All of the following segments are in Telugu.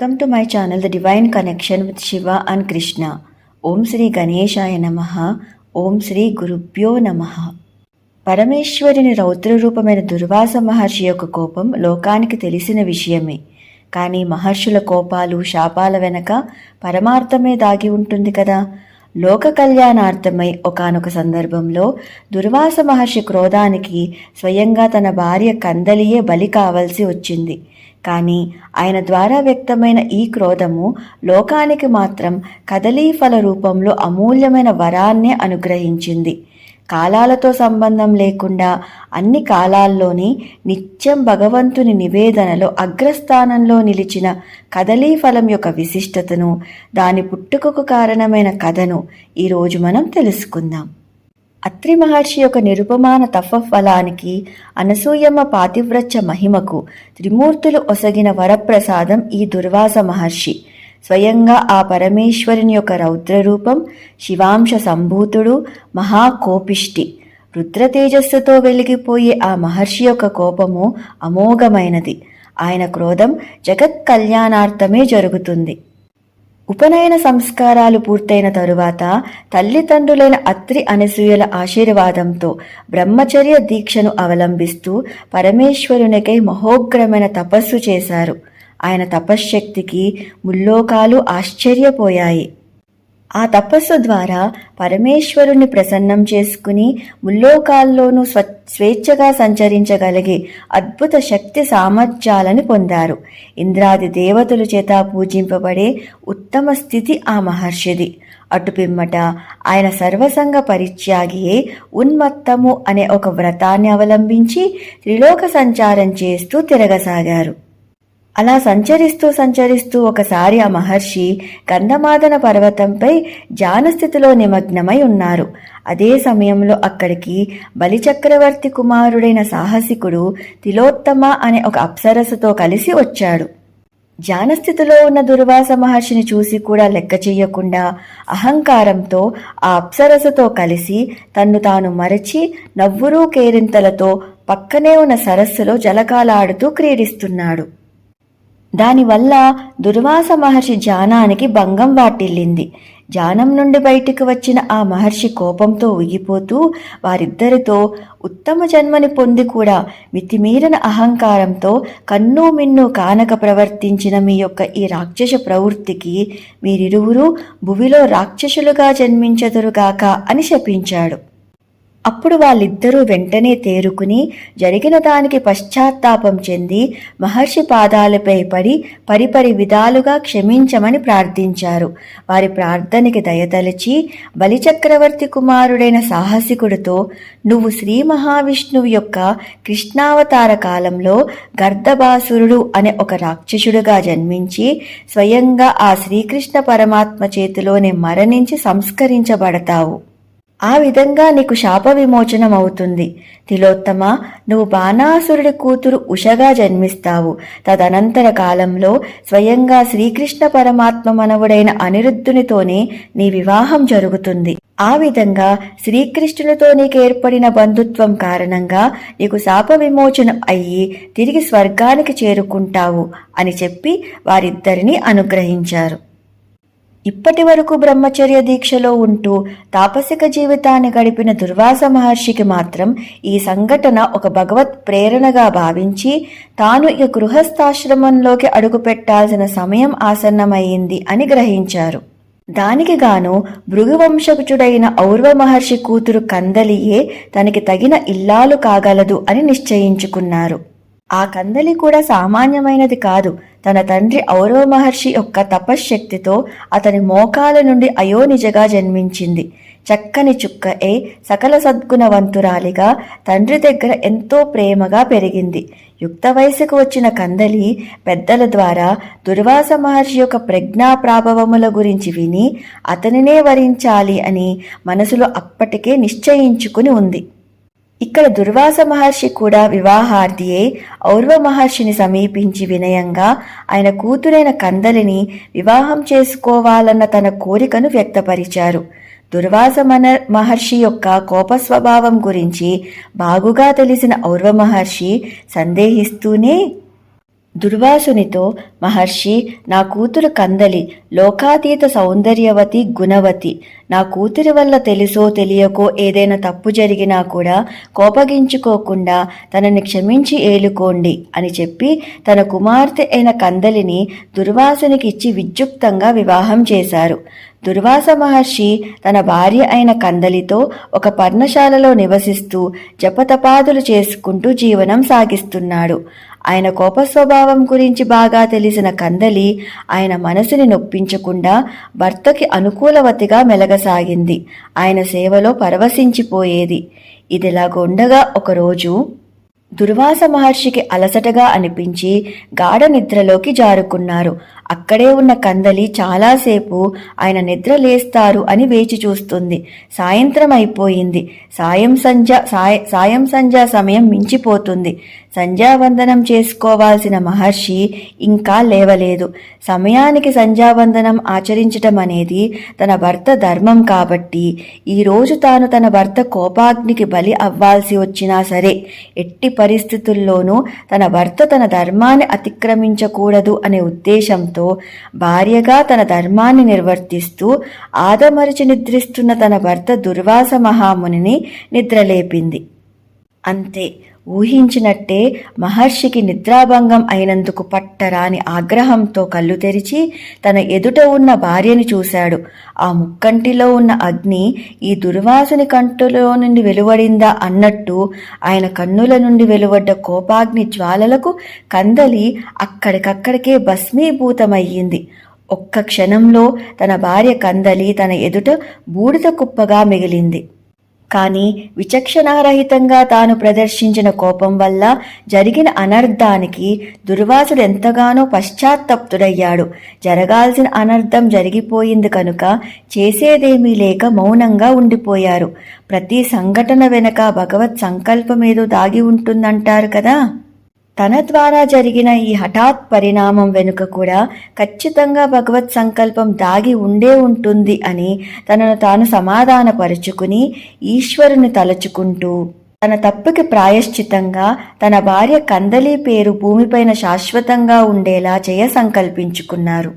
Welcome to my channel the divine connection with Shiva and Krishna Om Shri గణేశాయ నమ ఓం శ్రీ గురుభ్యో నమ పరమేశ్వరుని రౌద్ర రూపమైన దుర్వాస మహర్షి యొక్క కోపం లోకానికి తెలిసిన విషయమే. కానీ మహర్షుల కోపాలు శాపాల వెనక పరమార్థమే దాగి ఉంటుంది కదా. లోక కళ్యాణార్థమై ఒకానొక సందర్భంలో దుర్వాస మహర్షి క్రోధానికి స్వయంగా తన భార్య కందలియే బలి కావలసి వచ్చింది. కానీ ఆయన ద్వారా వ్యక్తమైన ఈ క్రోధము లోకానికి మాత్రం కదలీఫల రూపంలో అమూల్యమైన వరాన్నే అనుగ్రహించింది. కాలాలతో సంబంధం లేకుండా అన్ని కాలాల్లోని నిత్యం భగవంతుని నివేదనలో అగ్రస్థానంలో నిలిచిన కదలీఫలం యొక్క విశిష్టతను దాని పుట్టుకకు కారణమైన కథను ఈరోజు మనం తెలుసుకుందాం. అత్రి మహర్షి యొక్క నిరుపమాన తపఫలానికి అనసూయమ్మ పాతివ్రత్య మహిమకు త్రిమూర్తులు ఒసగిన వరప్రసాదం ఈ దుర్వాస మహర్షి. స్వయంగా ఆ పరమేశ్వరుని యొక్క రౌద్రరూపం శివాంశ సంభూతుడు మహాకోపిష్టి. రుద్రతేజస్సుతో వెలిగిపోయే ఆ మహర్షి యొక్క కోపము అమోఘమైనది. ఆయన క్రోధం జగత్ కళ్యాణార్థమే జరుగుతుంది. ఉపనయన సంస్కారాలు పూర్తయిన తరువాత తల్లిదండ్రులైన అత్రి అనసూయల ఆశీర్వాదంతో బ్రహ్మచర్య దీక్షను అవలంబిస్తూ పరమేశ్వరునికై మహోగ్రమైన తపస్సు చేశారు. ఆయన తపశ్శక్తికి ముల్లోకాలు ఆశ్చర్యపోయాయి. ఆ తపస్సు ద్వారా పరమేశ్వరుణ్ణి ప్రసన్నం చేసుకుని ముల్లోకాల్లోనూ స్వ స్వేచ్ఛగా సంచరించగలిగే అద్భుత శక్తి సామర్థ్యాలను పొందారు. ఇంద్రాది దేవతల చేత పూజింపబడే ఉత్తమ స్థితి ఆ మహర్షిది. అటు పిమ్మట ఆయన సర్వసంగ పరిత్యాగియే ఉన్మత్తము అనే ఒక వ్రతాన్ని అవలంబించి త్రిలోక సంచారం చేస్తూ తిరగసాగారు. అలా సంచరిస్తూ సంచరిస్తూ ఒకసారి ఆ మహర్షి గంధమాదన పర్వతంపై జానస్థితిలో నిమగ్నమై ఉన్నారు. అదే సమయంలో అక్కడికి బలిచక్రవర్తి కుమారుడైన సాహసికుడు తిలోత్తమ అనే ఒక అప్సరసతో కలిసి వచ్చాడు. జానస్థితిలో ఉన్న దుర్వాస మహర్షిని చూసి కూడా లెక్క చెయ్యకుండా అహంకారంతో ఆ అప్సరసతో కలిసి తన్ను తాను మరచి నవ్వురూ కేరింతలతో పక్కనే ఉన్న సరస్సులో జలకాలాడుతూ క్రీడిస్తున్నాడు. దానివల్ల దుర్వాస మహర్షి జానానికి భంగం వాటిల్లింది. జానం నుండి బయటికి వచ్చిన ఆ మహర్షి కోపంతో ఉగిపోతూ వారిద్దరితో ఉత్తమ జన్మని పొంది కూడా మితిమీరిన అహంకారంతో కన్ను మిన్ను కానక ప్రవర్తించిన మీ యొక్క ఈ రాక్షస ప్రవృత్తికి మీరిరువురు భువిలో రాక్షసులుగా జన్మించదురుగాక అని శపించాడు. అప్పుడు వాళ్ళిద్దరూ వెంటనే తేరుకుని జరిగిన దానికి పశ్చాత్తాపం చెంది మహర్షి పాదాలపై పడి పరిపరి విధాలుగా క్షమించమని ప్రార్థించారు. వారి ప్రార్థనకి దయతలిచి బలిచక్రవర్తి కుమారుడైన సాహసికుడితో నువ్వు శ్రీ మహావిష్ణువు యొక్క కృష్ణావతార కాలంలో గర్ధబాసురుడు అనే ఒక రాక్షసుడుగా జన్మించి స్వయంగా ఆ శ్రీకృష్ణ పరమాత్మ చేతిలోనే మరణించి సంస్కరించబడతావు. ఆ విధంగా నీకు శాప విమోచనం అవుతుంది. తిలోత్తమ నువ్వు బాణాసురుడి కూతురు ఉషగా జన్మిస్తావు. తదనంతర కాలంలో స్వయంగా శ్రీకృష్ణ పరమాత్మ మనవుడైన అనిరుద్ధునితోనే నీ వివాహం జరుగుతుంది. ఆ విధంగా శ్రీకృష్ణునితో నీకు ఏర్పడిన బంధుత్వం కారణంగా నీకు శాప విమోచనం అయ్యి తిరిగి స్వర్గానికి చేరుకుంటావు అని చెప్పి వారిద్దరిని అనుగ్రహించారు. ఇప్పటి వరకు బ్రహ్మచర్య దీక్షలో ఉంటూ తాపసిక జీవితాన్ని గడిపిన దుర్వాస మహర్షికి మాత్రం ఈ సంఘటన ఒక భగవత్ ప్రేరణగా భావించి తాను ఇక గృహస్థాశ్రమంలోకి అడుగుపెట్టాల్సిన సమయం ఆసన్నమైంది అని గ్రహించారు. దానికి గాను భృగువంశకుచుడైన ఔర్వ మహర్షి కూతురు కందలియే తనకి తగిన ఇల్లాలు కాగలదు అని నిశ్చయించుకున్నారు. ఆ కందలి కూడా సామాన్యమైనది కాదు తన తండ్రి ఔరవ మహర్షి యొక్క తపశ్శక్తితో అతని మోకాల నుండి అయోనిజగా జన్మించింది. చక్కని చుక్క ఏ సకల సద్గుణవంతురాలిగా తండ్రి దగ్గర ఎంతో ప్రేమగా పెరిగింది. యుక్త వయసుకు వచ్చిన కందలి పెద్దల ద్వారా దుర్వాస మహర్షి యొక్క ప్రజ్ఞా ప్రాభవముల గురించి విని అతనినే వరించాలి అని మనసులో అప్పటికే నిశ్చయించుకుని ఉంది. ఇక్కడ దుర్వాస మహర్షి కూడా వివాహార్థియే ఔర్వ మహర్షిని సమీపించి వినయంగా ఆయన కూతురైన కందలిని వివాహం చేసుకోవాలన్న తన కోరికను వ్యక్తపరిచారు. దుర్వాస మహర్షి యొక్క కోప స్వభావం గురించి బాగుగా తెలిసిన ఔర్వ మహర్షి సందేహిస్తూనే దుర్వాసునితో మహర్షి నా కూతురు కందలి లోకాతీత సౌందర్యవతి గుణవతి. నా కూతురి వల్ల తెలుసో తెలియకో ఏదైనా తప్పు జరిగినా కూడా కోపగించుకోకుండా తనని క్షమించి ఏలుకోండి అని చెప్పి తన కుమార్తె అయిన కందలిని దుర్వాసునికి ఇచ్చి విద్యుక్తంగా వివాహం చేశారు. దుర్వాస మహర్షి తన భార్య అయిన కందలితో ఒక పర్ణశాలలో నివసిస్తూ జపతపాదులు చేసుకుంటూ జీవనం సాగిస్తున్నాడు. ఆయన కోప స్వభావం గురించి బాగా తెలిసిన కందలి ఆయన మనసుని నొప్పించకుండా భర్తకి అనుకూలవతిగా మెలగసాగింది. ఆయన సేవలో పరవశించిపోయేది. ఇదిలాగుండగా ఒకరోజు దుర్వాస మహర్షికి అలసటగా అనిపించి గాఢ నిద్రలోకి జారుకున్నారు. అక్కడే ఉన్న కందలి చాలాసేపు ఆయన నిద్ర లేస్తారు అని వేచి చూస్తుంది. సాయంత్రం అయిపోయింది. సాయం సంధ్య సాయ సాయం సంధ్య సమయం మించిపోతుంది. సంధ్యావందనం చేసుకోవాల్సిన మహర్షి ఇంకా లేవలేదు. సమయానికి సంధ్యావందనం ఆచరించటం అనేది తన భర్త ధర్మం కాబట్టి ఈరోజు తాను తన భర్త కోపాగ్నికి బలి అవ్వాల్సి వచ్చినా సరే ఎట్టి పరిస్థితుల్లోనూ తన భర్త తన ధర్మాన్ని అతిక్రమించకూడదు అనే ఉద్దేశంతో భార్యగా తన ధర్మాన్ని నిర్వర్తిస్తూ ఆదమరిచి నిద్రిస్తున్న తన భర్త దుర్వాస మహామునిని నిద్రలేపింది. అంతే. ఊహించినట్టే మహర్షికి నిద్రాభంగం అయినందుకు పట్టరాని ఆగ్రహంతో కళ్ళు తెరిచి తన ఎదుట ఉన్న భార్యని చూశాడు. ఆ ముక్కంటిలో ఉన్న అగ్ని ఈ దుర్వాసుని కంటులో నుండి వెలువడిందా అన్నట్టు ఆయన కన్నుల నుండి వెలువడ్డ కోపాగ్ని జ్వాలలకు కందలి అక్కడికక్కడికే భస్మీభూతమయ్యింది. ఒక్క క్షణంలో తన భార్య కందలి తన ఎదుట బూడిద కుప్పగా మిగిలింది. కానీ విచక్షణారహితంగా తాను ప్రదర్శించిన కోపం వల్ల జరిగిన అనర్థానికి దుర్వాసుడు ఎంతగానో పశ్చాత్తప్తుడయ్యాడు. జరగాల్సిన అనర్థం జరిగిపోయింది కనుక చేసేదేమీ లేక మౌనంగా ఉండిపోయారు. ప్రతి సంఘటన వెనక భగవత్ సంకల్పమేదో దాగి ఉంటుందంటారు కదా? తన ద్వారా జరిగిన ఈ హఠాత్ పరిణామం వెనుక కూడా ఖచ్చితంగా భగవత్ సంకల్పం దాగి ఉండే ఉంటుంది అని తనను తాను సమాధానపరుచుకుని ఈశ్వరుని తలచుకుంటూ తన తప్పుకి ప్రాయశ్చితంగా తన భార్య కందలి పేరు భూమిపైన శాశ్వతంగా ఉండేలా చేయ సంకల్పించుకున్నారు.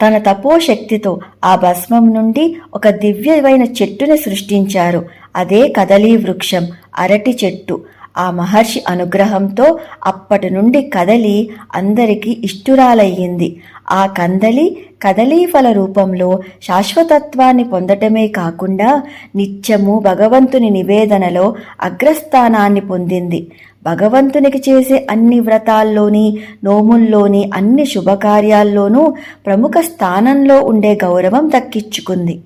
తన తపోశక్తితో ఆ భస్మం నుండి ఒక దివ్యమైన చెట్టుని సృష్టించారు. అదే కదలీ వృక్షం అరటి చెట్టు. ఆ మహర్షి అనుగ్రహంతో అప్పటి నుండి కదలి అందరికీ ఇష్టురాలయ్యింది. ఆ కందలి కదలీ ఫల రూపంలో శాశ్వతత్వాన్ని పొందటమే కాకుండా నిత్యము భగవంతుని నివేదనలో అగ్రస్థానాన్ని పొందింది. భగవంతునికి చేసే అన్ని వ్రతాల్లోని నోముల్లోని అన్ని శుభకార్యాల్లోనూ ప్రముఖ స్థానంలో ఉండే గౌరవం దక్కించుకుంది.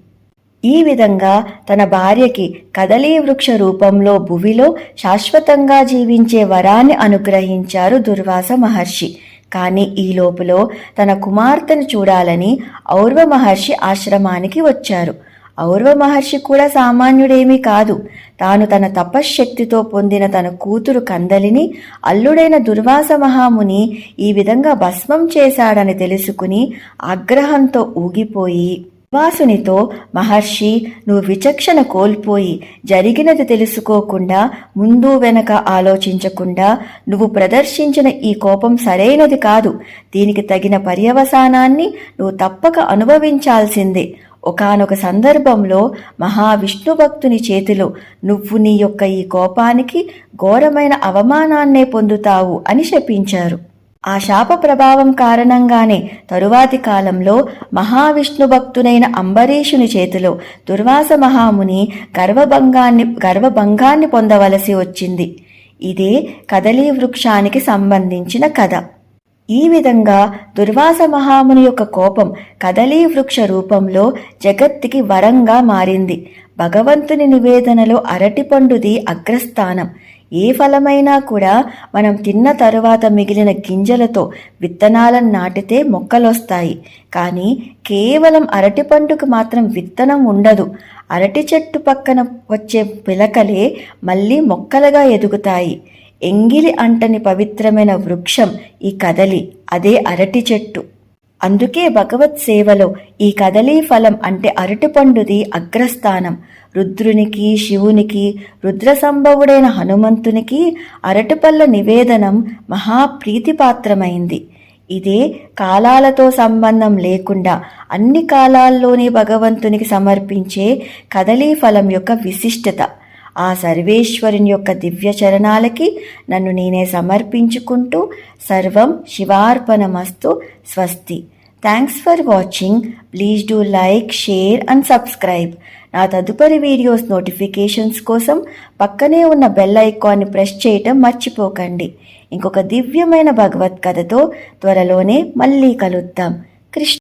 ఈ విధంగా తన భార్యకి కదలీ వృక్ష రూపంలో భువిలో శాశ్వతంగా జీవించే వరాన్ని అనుగ్రహించారు దుర్వాస మహర్షి. కానీ ఈ లోపులో తన కుమార్తెను చూడాలని ఔర్వ మహర్షి ఆశ్రమానికి వచ్చారు. ఔర్వ మహర్షి కూడా సామాన్యుడేమీ కాదు. తాను తన తపశ్శక్తితో పొందిన తన కూతురు కందలిని అల్లుడైన దుర్వాస మహాముని ఈ విధంగా భస్మం చేశాడని తెలుసుకుని ఆగ్రహంతో ఊగిపోయి వాసునితో మహర్షి నువ్వు విచక్షణ కోల్పోయి జరిగినది తెలుసుకోకుండా ముందు వెనక ఆలోచించకుండా నువ్వు ప్రదర్శించిన ఈ కోపం సరైనది కాదు. దీనికి తగిన పర్యవసానాన్ని నువ్వు తప్పక అనుభవించాల్సిందే. ఒకానొక సందర్భంలో మహావిష్ణు భక్తుని చేతిలో నువ్వు నీ యొక్క ఈ కోపానికి ఘోరమైన అవమానాన్నే పొందుతావు అని శపించారు. ఆ శాప ప్రభావం కారణంగానే తరువాతి కాలంలో మహావిష్ణు భక్తునైన అంబరీషుని చేతిలో దుర్వాస మహాముని గర్వభంగాన్ని గర్వభంగాన్ని పొందవలసి వచ్చింది. ఇదే కదలీ వృక్షానికి సంబంధించిన కథ. ఈ విధంగా దుర్వాస మహాముని యొక్క కోపం కదలీ వృక్ష రూపంలో జగత్తుకి వరంగా మారింది. భగవంతుని నివేదనలో అరటిపండుది అగ్రస్థానం. ఏ ఫలమైనా కూడా మనం తిన్న తరువాత మిగిలిన గింజలతో విత్తనాలను నాటితే మొక్కలొస్తాయి. కానీ కేవలం అరటి పండుకు మాత్రం విత్తనం ఉండదు. అరటి చెట్టు పక్కన వచ్చే పిలకలే మళ్ళీ మొక్కలుగా ఎదుగుతాయి. ఎంగిలి అంటని పవిత్రమైన వృక్షం ఈ కదలి అదే అరటి చెట్టు. అందుకే భగవత్ సేవలో ఈ కదలీ ఫలం అంటే అరటిపండుది అగ్రస్థానం. రుద్రునికి శివునికి రుద్ర సంభవుడైన హనుమంతునికి అరటిపళ్ళ నివేదనం మహాప్రీతిపాత్రమైంది. ఇదే కాలాలతో సంబంధం లేకుండా అన్ని కాలాల్లోని భగవంతునికి సమర్పించే కదలీ ఫలం యొక్క విశిష్టత. ఆ సర్వేశ్వరుని యొక్క దివ్య చరణాలకి నన్ను నేనే సమర్పించుకుంటూ సర్వం శివార్పణమస్తు స్వస్తి. Thanks for watching please do like share and subscribe నా తదుపరి వీడియోస్ నోటిఫికేషన్స్ కోసం పక్కనే ఉన్న బెల్ ఐకాన్ని ప్రెస్ చేయటం మర్చిపోకండి. ఇంకొక దివ్యమైన భగవత్ కథతో త్వరలోనే మళ్ళీ కలుద్దాం. కృష్ణ